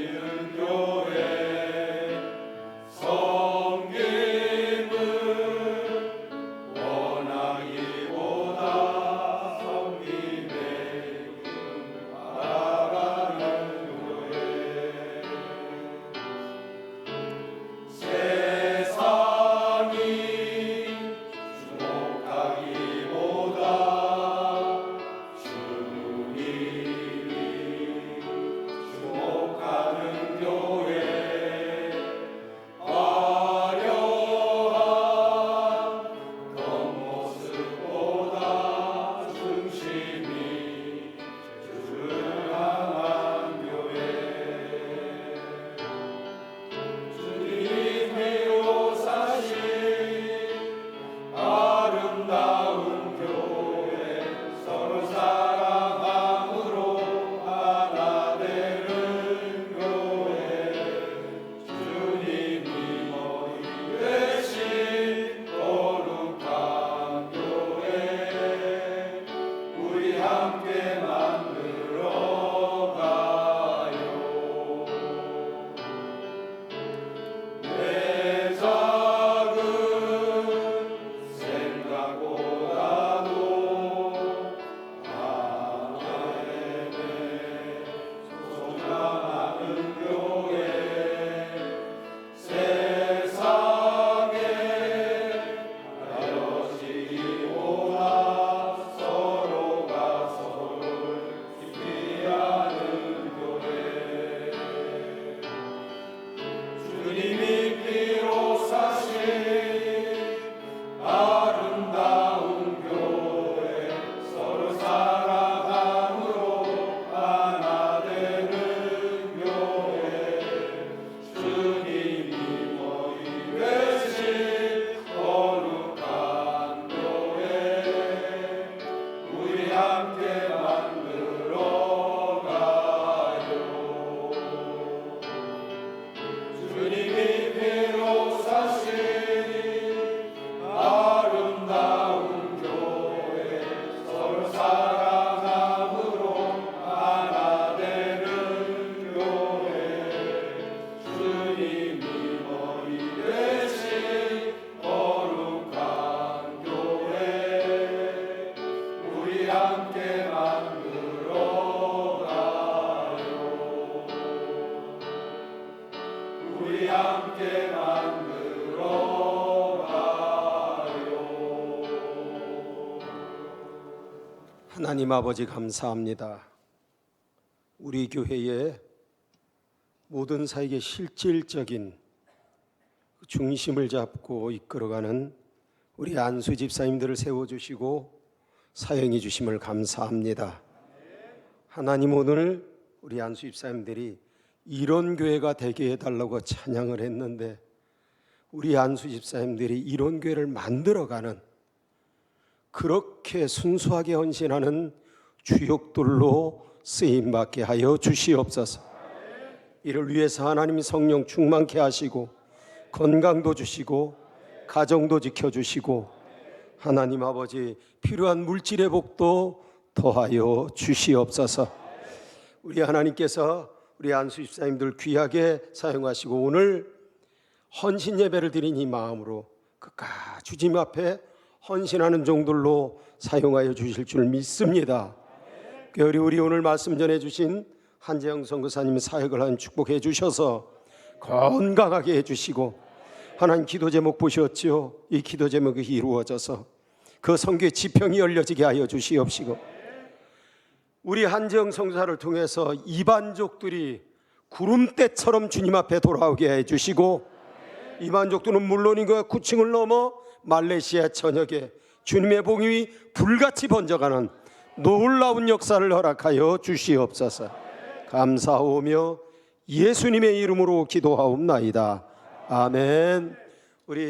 in your 하나님 아버지 감사합니다. 우리 교회의 모든 사역의 실질적인 중심을 잡고 이끌어가는 우리 안수 집사님들을 세워주시고 사용해 주심을 감사합니다. 하나님 오늘 우리 안수 집사님들이 이런 교회가 되게 해달라고 찬양을 했는데 우리 안수 집사님들이 이런 교회를 만들어가는 그렇게 순수하게 헌신하는 주역들로 쓰임 받게 하여 주시옵소서. 이를 위해서 하나님이 성령 충만케 하시고 건강도 주시고 가정도 지켜 주시고 하나님 아버지 필요한 물질의 복도 더하여 주시옵소서. 우리 하나님께서 우리 안수 집사님들 귀하게 사용하시고 오늘 헌신 예배를 드린 이 마음으로 그까 주님 앞에 헌신하는 종들로 사용하여 주실 줄 믿습니다. 특별히 우리 오늘 말씀 전해 주신 한재영 선교사님 사역을 한 축복해 주셔서 건강하게 해 주시고 하나님 기도 제목 보셨지요? 이 기도 제목이 이루어져서 그 성교의 지평이 열려지게 하여 주시옵시고 우리 한재영 선교사를 통해서 이반족들이 구름대처럼 주님 앞에 돌아오게 해 주시고 이반족들은 물론이고 구층을 넘어 말레이시아 전역에 주님의 복이 불같이 번져가는 놀라운 역사를 허락하여 주시옵소서. 감사하오며 예수님의 이름으로 기도하옵나이다. 아멘.